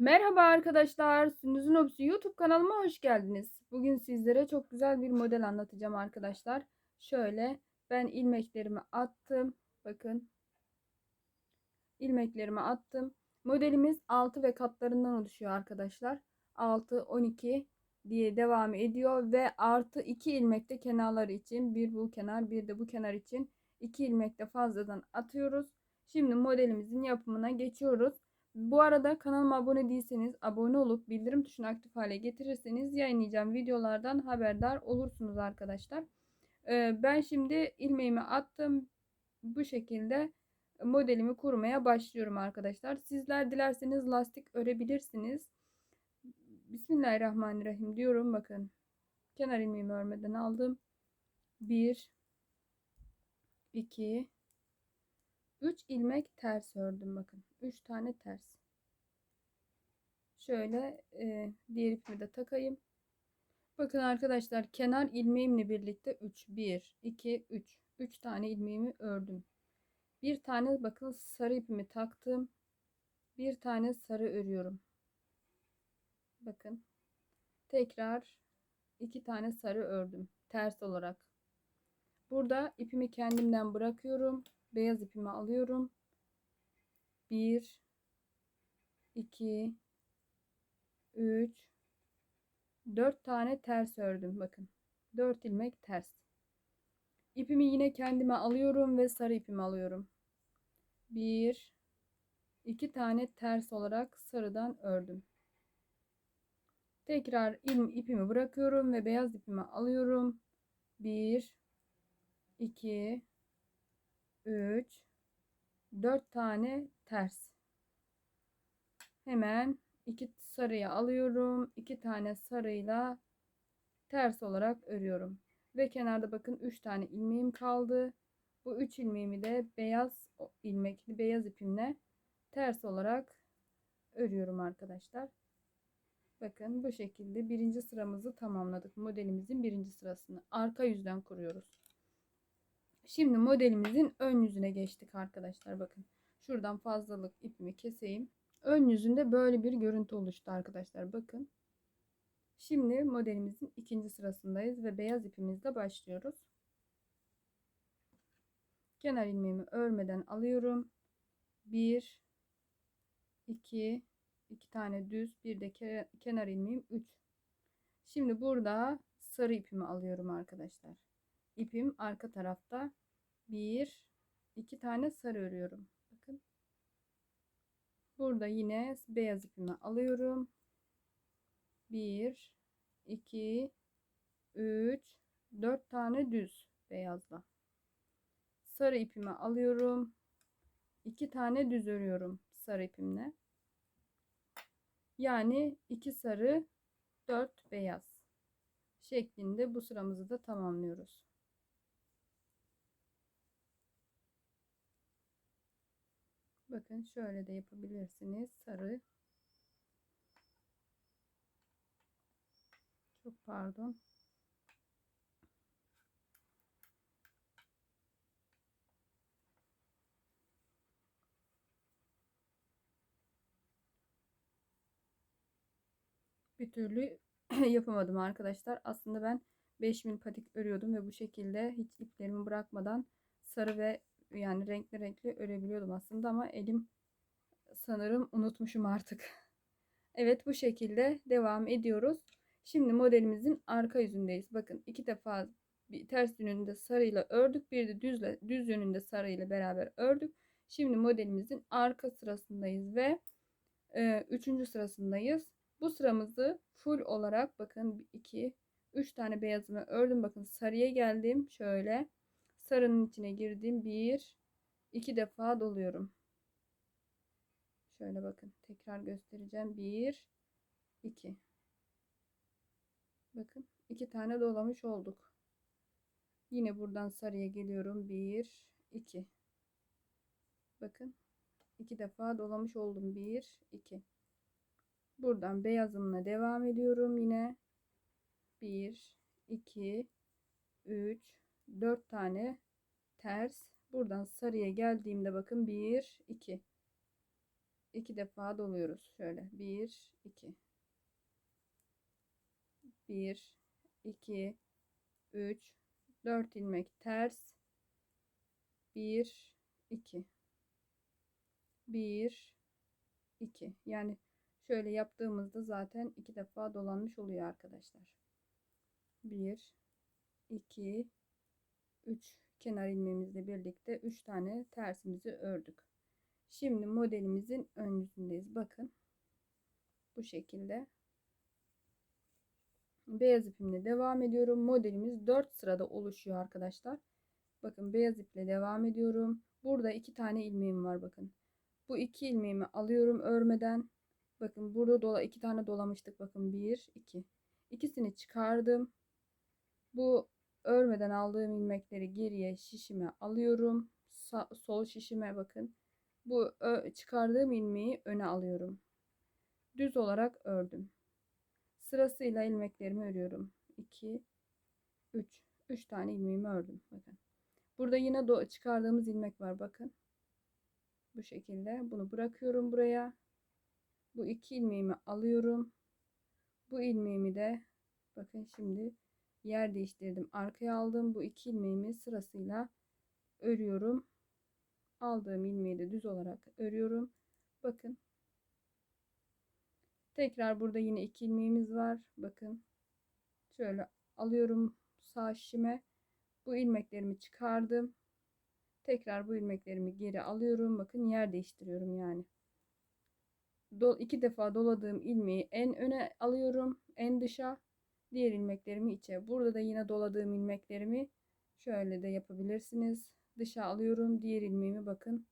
Merhaba arkadaşlar, Sündüz'ün Hobisi YouTube kanalıma hoş geldiniz. Bugün sizlere çok güzel bir model anlatacağım arkadaşlar. Şöyle ben ilmeklerimi attım. Bakın. ilmeklerimi attım. Modelimiz 6 ve katlarından oluşuyor arkadaşlar. 6, 12 diye devam ediyor ve artı 2 ilmek de kenarları için bir bu kenar bir de bu kenar için 2 ilmek de fazladan atıyoruz. Şimdi modelimizin yapımına geçiyoruz. Bu arada kanalıma abone değilseniz abone olup bildirim tuşunu aktif hale getirirseniz yayınlayacağım videolardan haberdar olursunuz arkadaşlar. Ee, ben şimdi ilmeğimi attım. Bu şekilde modelimi kurmaya başlıyorum arkadaşlar. Sizler dilerseniz lastik örebilirsiniz. Bismillahirrahmanirrahim diyorum. Bakın kenar ilmeğimi örmeden aldım. 1 2 3 ilmek ters ördüm bakın. 3 tane ters. Şöyle e, diğer ipimi de takayım. Bakın arkadaşlar kenar ilmeğimle birlikte 3 1 2 3 3 tane ilmeğimi ördüm. Bir tane bakın sarı ipimi taktım. Bir tane sarı örüyorum. Bakın. Tekrar iki tane sarı ördüm ters olarak. Burada ipimi kendimden bırakıyorum beyaz ipimi alıyorum. 1 2 3 4 tane ters ördüm bakın. 4 ilmek ters. İpimi yine kendime alıyorum ve sarı ipimi alıyorum. 1 2 tane ters olarak sarıdan ördüm. Tekrar ipimi bırakıyorum ve beyaz ipimi alıyorum. 1 2 3 4 tane ters. Hemen iki sarıyı alıyorum. 2 tane sarıyla ters olarak örüyorum. Ve kenarda bakın 3 tane ilmeğim kaldı. Bu 3 ilmeğimi de beyaz ilmekli beyaz ipimle ters olarak örüyorum arkadaşlar. Bakın bu şekilde birinci sıramızı tamamladık. Modelimizin birinci sırasını arka yüzden kuruyoruz. Şimdi modelimizin ön yüzüne geçtik arkadaşlar. Bakın şuradan fazlalık ipimi keseyim. Ön yüzünde böyle bir görüntü oluştu arkadaşlar. Bakın. Şimdi modelimizin ikinci sırasındayız ve beyaz ipimizle başlıyoruz. Kenar ilmeğimi örmeden alıyorum. 1 2 2 tane düz bir de kenar ilmeğim 3. Şimdi burada sarı ipimi alıyorum arkadaşlar. İpim arka tarafta bir iki tane sarı örüyorum. Bakın. Burada yine beyaz ipimi alıyorum. Bir, iki, üç, dört tane düz beyazla. Sarı ipimi alıyorum. iki tane düz örüyorum sarı ipimle. Yani iki sarı, dört beyaz şeklinde bu sıramızı da tamamlıyoruz. Bakın şöyle de yapabilirsiniz. Sarı. Çok pardon. Bir türlü yapamadım arkadaşlar. Aslında ben 5000 patik örüyordum ve bu şekilde hiç iplerimi bırakmadan sarı ve yani renkli renkli örebiliyordum aslında ama elim sanırım unutmuşum artık. Evet bu şekilde devam ediyoruz. Şimdi modelimizin arka yüzündeyiz. Bakın iki defa bir ters yönünde sarıyla ördük. Bir de düzle, düz yönünde sarıyla beraber ördük. Şimdi modelimizin arka sırasındayız ve e, üçüncü sırasındayız. Bu sıramızı full olarak bakın 2 3 tane beyazımı ördüm. Bakın sarıya geldim. Şöyle sarının içine girdim. Bir, iki defa doluyorum. Şöyle bakın tekrar göstereceğim. Bir, iki. Bakın iki tane dolamış olduk. Yine buradan sarıya geliyorum. Bir, iki. Bakın iki defa dolamış oldum. Bir, iki. Buradan beyazımla devam ediyorum yine. Bir, iki, üç, 4 tane ters. Buradan sarıya geldiğimde bakın 1 2 iki defa doluyoruz. Şöyle bir, iki. Bir, iki, üç, dört ilmek ters. Bir, iki. Bir, iki. Yani şöyle yaptığımızda zaten iki defa dolanmış oluyor arkadaşlar. Bir, iki, üç kenar ilmeğimizle birlikte üç tane tersimizi ördük. Şimdi modelimizin ön. Bakın. Bu şekilde. Beyaz ipimle devam ediyorum. Modelimiz 4 sırada oluşuyor arkadaşlar. Bakın beyaz iple devam ediyorum. Burada iki tane ilmeğim var bakın. Bu iki ilmeğimi alıyorum örmeden. Bakın burada dola iki tane dolamıştık. Bakın 1 2. İkisini çıkardım. Bu örmeden aldığım ilmekleri geriye şişime alıyorum. Sa sol şişime bakın. Bu çıkardığım ilmeği öne alıyorum. Düz olarak ördüm. Sırasıyla ilmeklerimi örüyorum. 2 3 3 tane ilmeğimi ördüm. Bakın. Burada yine çıkardığımız ilmek var bakın. Bu şekilde bunu bırakıyorum buraya. Bu iki ilmeğimi alıyorum. Bu ilmeğimi de bakın şimdi yer değiştirdim. Arkaya aldım. Bu iki ilmeğimi sırasıyla örüyorum. Aldığım ilmeği de düz olarak örüyorum. Bakın. Tekrar burada yine iki ilmeğimiz var. Bakın. Şöyle alıyorum sağ şişime. Bu ilmeklerimi çıkardım. Tekrar bu ilmeklerimi geri alıyorum. Bakın yer değiştiriyorum yani. Dol, iki defa doladığım ilmeği en öne alıyorum. En dışa. Diğer ilmeklerimi içe. Burada da yine doladığım ilmeklerimi şöyle de yapabilirsiniz. Dışa alıyorum. Diğer ilmeğimi bakın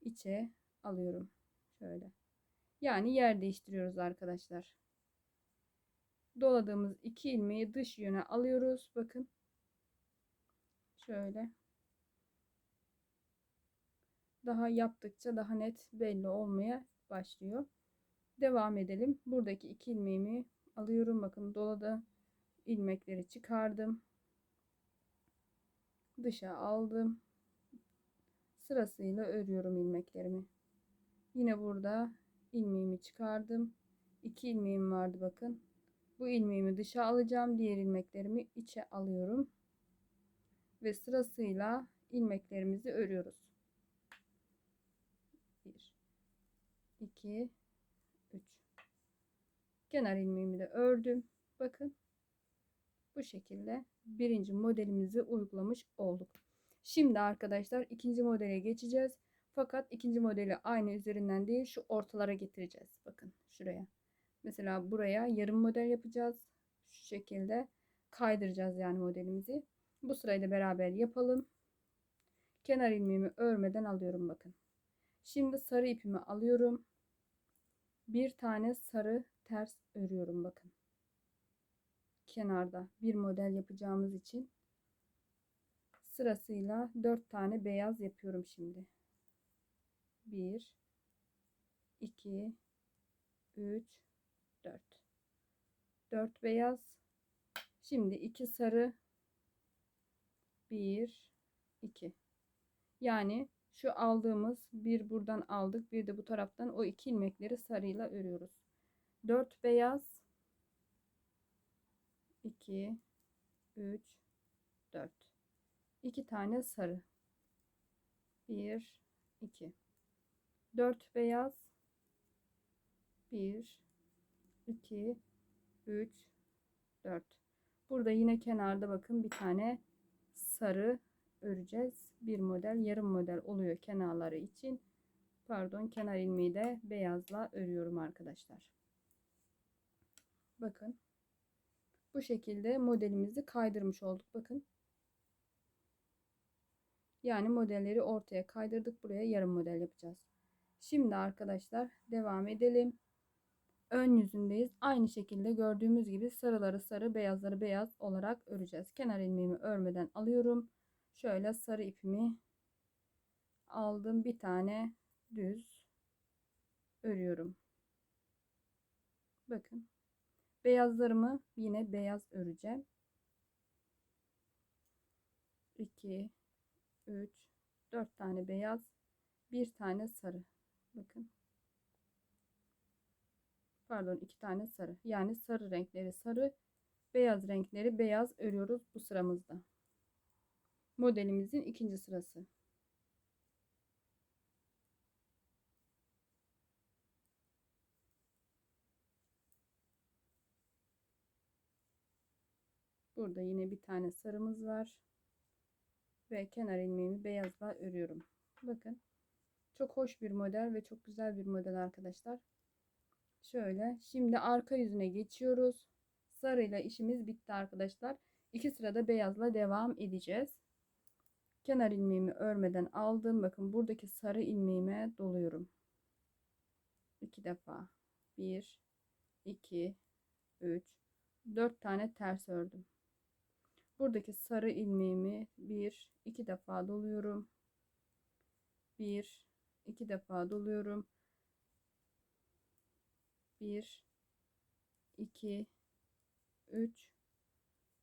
içe alıyorum. Şöyle. Yani yer değiştiriyoruz arkadaşlar. Doladığımız iki ilmeği dış yöne alıyoruz. Bakın. Şöyle. Daha yaptıkça daha net belli olmaya başlıyor. Devam edelim. Buradaki iki ilmeğimi alıyorum. Bakın doladı. ilmekleri çıkardım. Dışa aldım. Sırasıyla örüyorum ilmeklerimi. Yine burada ilmeğimi çıkardım. İki ilmeğim vardı bakın. Bu ilmeğimi dışa alacağım. Diğer ilmeklerimi içe alıyorum. Ve sırasıyla ilmeklerimizi örüyoruz. 1 2 3 Kenar ilmeğimi de ördüm. Bakın. Bu şekilde birinci modelimizi uygulamış olduk. Şimdi arkadaşlar ikinci modele geçeceğiz. Fakat ikinci modeli aynı üzerinden değil şu ortalara getireceğiz. Bakın şuraya. Mesela buraya yarım model yapacağız. Şu şekilde kaydıracağız yani modelimizi. Bu sırayı da beraber yapalım. Kenar ilmeğimi örmeden alıyorum bakın. Şimdi sarı ipimi alıyorum. Bir tane sarı ters örüyorum bakın. Kenarda bir model yapacağımız için sırasıyla 4 tane beyaz yapıyorum şimdi. 1 2 3 4 4 beyaz şimdi 2 sarı 1 2 yani şu aldığımız bir buradan aldık bir de bu taraftan o iki ilmekleri sarıyla örüyoruz. 4 beyaz 2 3 4 2 tane sarı. 1 2 4 beyaz 1 2 3 4 burada yine kenarda bakın bir tane sarı öreceğiz bir model yarım model oluyor kenarları için pardon kenar ilmeği de beyazla örüyorum arkadaşlar bakın bu şekilde modelimizi kaydırmış olduk bakın yani modelleri ortaya kaydırdık buraya yarım model yapacağız Şimdi arkadaşlar devam edelim. Ön yüzündeyiz. Aynı şekilde gördüğümüz gibi sarıları sarı, beyazları beyaz olarak öreceğiz. Kenar ilmeğimi örmeden alıyorum. Şöyle sarı ipimi aldım. Bir tane düz örüyorum. Bakın. Beyazlarımı yine beyaz öreceğim. 2 3 4 tane beyaz, bir tane sarı. Bakın. Pardon iki tane sarı. Yani sarı renkleri sarı, beyaz renkleri beyaz örüyoruz bu sıramızda. Modelimizin ikinci sırası. Burada yine bir tane sarımız var. Ve kenar ilmeğimi beyazla örüyorum. Bakın. Çok hoş bir model ve çok güzel bir model arkadaşlar. Şöyle. Şimdi arka yüzüne geçiyoruz. Sarıyla işimiz bitti arkadaşlar. İki sırada beyazla devam edeceğiz. Kenar ilmeğimi örmeden aldım. Bakın buradaki sarı ilmeğime doluyorum. İki defa. Bir, iki, üç, dört tane ters ördüm. Buradaki sarı ilmeğimi bir, iki defa doluyorum. Bir, iki defa doluyorum. Bir, iki, üç,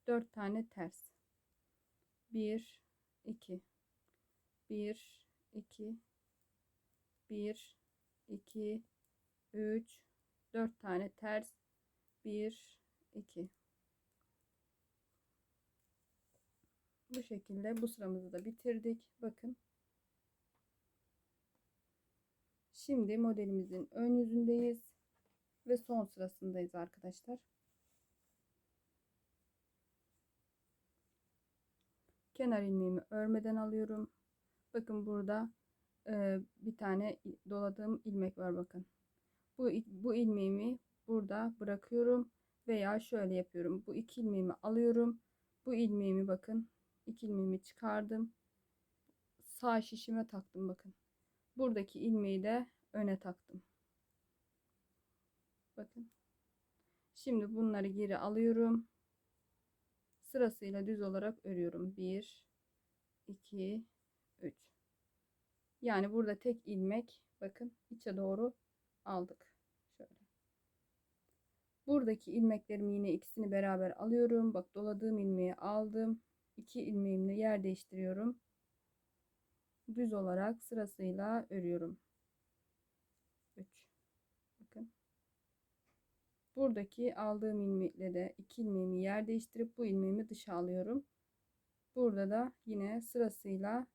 dört tane ters. Bir, iki, bir, iki, bir, iki, üç, dört tane ters. Bir, iki. Bu şekilde bu sıramızı da bitirdik. Bakın. Şimdi modelimizin ön yüzündeyiz. Ve son sırasındayız arkadaşlar. Kenar ilmeğimi örmeden alıyorum. Bakın burada e, bir tane doladığım ilmek var bakın. Bu, bu ilmeğimi burada bırakıyorum. Veya şöyle yapıyorum. Bu iki ilmeğimi alıyorum. Bu ilmeğimi bakın iki ilmeğimi çıkardım. Sağ şişime taktım bakın. Buradaki ilmeği de öne taktım. Bakın. Şimdi bunları geri alıyorum. Sırasıyla düz olarak örüyorum. 1 2 3 Yani burada tek ilmek bakın içe doğru aldık. Şöyle. Buradaki ilmeklerimi yine ikisini beraber alıyorum. Bak doladığım ilmeği aldım. 2 ilmeğimle yer değiştiriyorum. Düz olarak sırasıyla örüyorum. 3 bakın. Buradaki aldığım ilmekle de 2 ilmeğimi yer değiştirip bu ilmeğimi dışa alıyorum. Burada da yine sırasıyla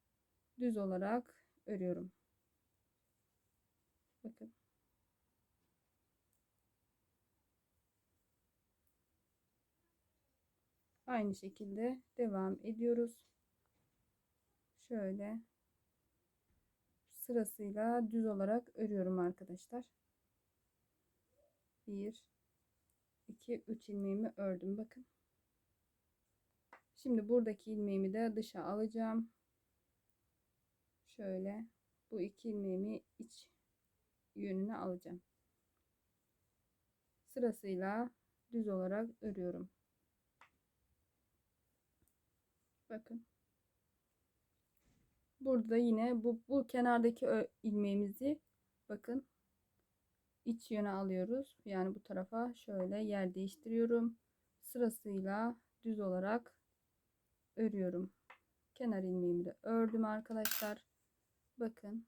düz olarak örüyorum. Bakın. Aynı şekilde devam ediyoruz. Şöyle sırasıyla düz olarak örüyorum arkadaşlar. 1 2 3 ilmeğimi ördüm bakın. Şimdi buradaki ilmeğimi de dışa alacağım. Şöyle bu iki ilmeğimi iç yönüne alacağım. Sırasıyla düz olarak örüyorum. Bakın. Burada yine bu, bu kenardaki ilmeğimizi bakın iç yöne alıyoruz. Yani bu tarafa şöyle yer değiştiriyorum. Sırasıyla düz olarak örüyorum. Kenar ilmeğimi de ördüm arkadaşlar. Bakın.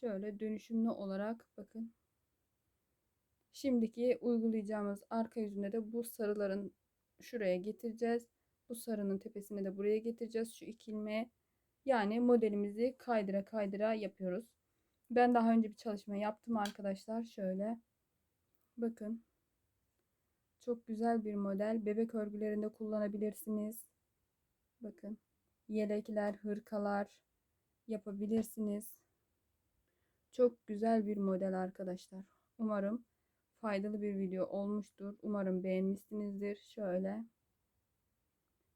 Şöyle dönüşümlü olarak bakın. Şimdiki uygulayacağımız arka yüzünde de bu sarıların şuraya getireceğiz. Bu sarının tepesini de buraya getireceğiz. Şu iki ilmeğe. Yani modelimizi kaydıra kaydıra yapıyoruz. Ben daha önce bir çalışma yaptım arkadaşlar. Şöyle. Bakın. Çok güzel bir model. Bebek örgülerinde kullanabilirsiniz. Bakın. Yelekler, hırkalar yapabilirsiniz. Çok güzel bir model arkadaşlar. Umarım faydalı bir video olmuştur. Umarım beğenmişsinizdir. Şöyle.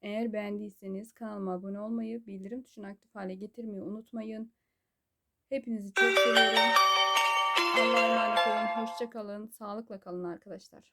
Eğer beğendiyseniz kanalıma abone olmayı, bildirim tuşunu aktif hale getirmeyi unutmayın. Hepinizi çok seviyorum. Allah'a emanet olun. Hoşçakalın. Sağlıkla kalın arkadaşlar.